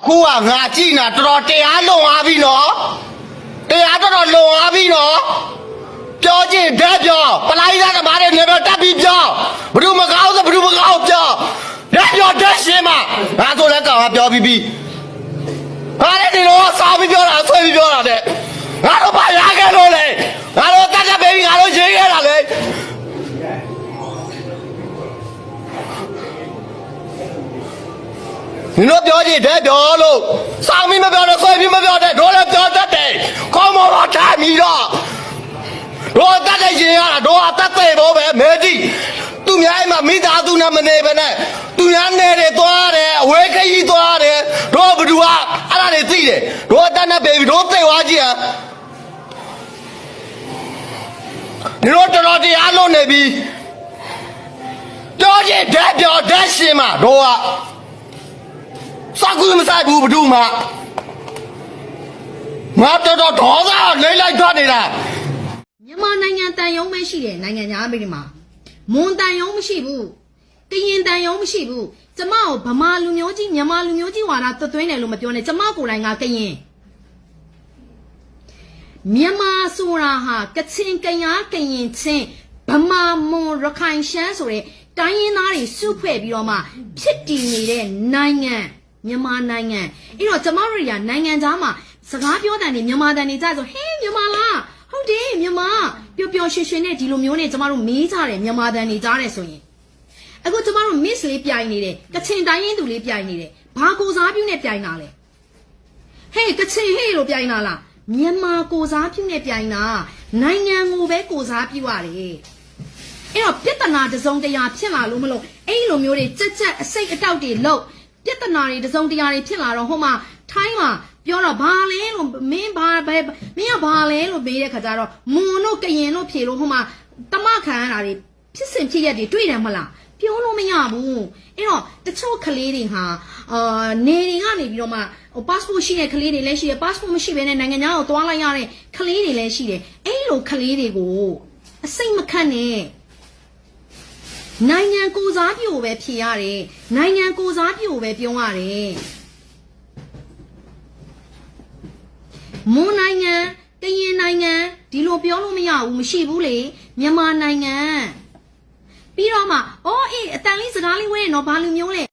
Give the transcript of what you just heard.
အခုကငါကြည့်နေတာတော်တော်တရားလွန်သွားပြီနော်တရားတော်တော်လွန်သွားပြီနော်ပြောကြည့်ဓာတ်ပြောပလိုက်သားကမားတဲ့နေတော့တက်ပြီးပြောဘယ်သူမကောင်းဆိုဘယ်သူမကောင်းပြောဓာတ်ပြောဓာတ်ရှင်းမငါဆိုလည်းကောင်ကပြောပြီးပြီဟာလေဒီတော့စာပြီးပြောတာဆွဲပြီးပြောတာတဲ့ငါတို့ဘာရခဲ့လို့လဲငါတို့တက်တက်ပေးပြီးငါတို့ရေးခဲ့တာလေ နင်တို့ပြောကြည့်တဲ့ပြောလို့စောင်းမီမပြောတော့ဆွဲပြီးမပြောတဲ့တို့လည်းပြောတတ်တယ်ကောင်းမောတော့ထားမီတော့တို့တတ်တဲ့ရင်ရတာတို့အသက်သေးဖို့ပဲမဲကြည့်သူများအိမ်မှာမိသားစုနဲ့မနေပဲနဲ့သူများနေတယ်သွားတယ်အဝဲခကြီးသွားတယ်တို့ဘယ်သူကအဲ့ဒါတွေသိတယ်တို့အတက်နဲ့ဘေဘီတို့သိသွားကြည့်ဟမ်နင်တို့တော်တော်တရားလုံးနေပြီပြောကြည့်တဲ့ပြောတဲ့ရှင်မတို့က စာကူမဆိုင်ဘူးဘဒုမငါတော်တော်ဒေါသလိမ့်လိုက်သွားနေတာမြန်မာနိုင်ငံတန်ယုံပဲရှိတယ်နိုင်ငံသားအမေရိမှာမွန်တန်ယုံမရှိဘူးကရင်တန်ယုံမရှိဘူးကျမကိုဗမာလူမျိုးကြီးမြန်မာလူမျိုးကြီးဝါဒသွတ်သွင်းတယ်လို့မပြောနဲ့ကျမကိုယ်တိုင်ကကရင်မြန်မာဆိုတာဟာကချင်ကယားကရင်ချင်းဗမာမွန်ရခိုင်ရှမ်းဆိုတဲ့တိုင်းရင်းသားတွေစုဖွဲ့ပြီးတော့မှဖြစ်တည်နေတဲ့နိုင်ငံ မြန်မာနိုင်ငံအဲ့တော့ကျမတို့တွေကနိုင်ငံသားမှာစကားပြောတဲ့နေမြန်မာတန်နေကြဆိုဟေးမြန်မာလားဟုတ်တယ်မြန်မာပျော်ပျော်ရွှင်ရွှင်နဲ့ဒီလိုမျိုးနဲ့ကျမတို့မေးကြတယ်မြန်မာတန်နေကြတယ်ဆိုရင်အခုကျမတို့ miss လေးပြိုင်နေတယ်ကချင်တိုင်းရင်းသူလေးပြိုင်နေတယ်ဘာကိုစားပြုနဲ့ပြိုင်တာလဲဟေးကချင်ဟေးလို့ပြိုင်တာလားမြန်မာကိုစားပြုနဲ့ပြိုင်တာနိုင်ငံကိုပဲကိုစားပြုရတယ်အဲ့တော့ပြဿနာတစ်စုံတရာဖြစ်လာလို့မလို့အဲ့လိုမျိုးတွေကြက်ကြက်အစိတ်အတောက်တွေလို့ ပြဿနာတွေတစ်စုံတရာတွေဖြစ်လာတော့ဟိုမှာထိုင်းမှာပြောတော့ဘာလဲလို့မင်းဘာဘယ်မင်းကဘာလဲလို့မေးတဲ့ခါကျတော့မွန်တို့ကရင်တို့ဖြေလို့ဟိုမှာတမခံရတာတွေဖြစ်စဉ်ဖြစ်ရက်တွေတွေ့တယ်မလားပြောလို့မရဘူးအဲ့တော့တချို့ကလေးတွေဟာအာနေတွေကနေပြီးတော့မှဟို passport ရှိတဲ့ကလေးတွေလည်းရှိတယ် passport မရှိဘဲနဲ့နိုင်ငံခြားကိုသွားလိုက်ရတဲ့ကလေးတွေလည်းရှိတယ်အဲ့လိုကလေးတွေကိုအစိတ်မခတ်နဲ့ နိုင်ငံကိုစားပြုကိုပဲဖြေရတယ်နိုင်ငံကိုစားပြုကိုပဲပြောရတယ်မွန်နိုင်ငံကရင်နိုင်ငံဒီလိုပြောလို့မရဘူးမရှိဘူးလေမြန်မာနိုင်ငံပြီးတော့မှအော်အေးအတန်လေးစကားလေးဝဲနော်ဘာလူမျိုးလဲ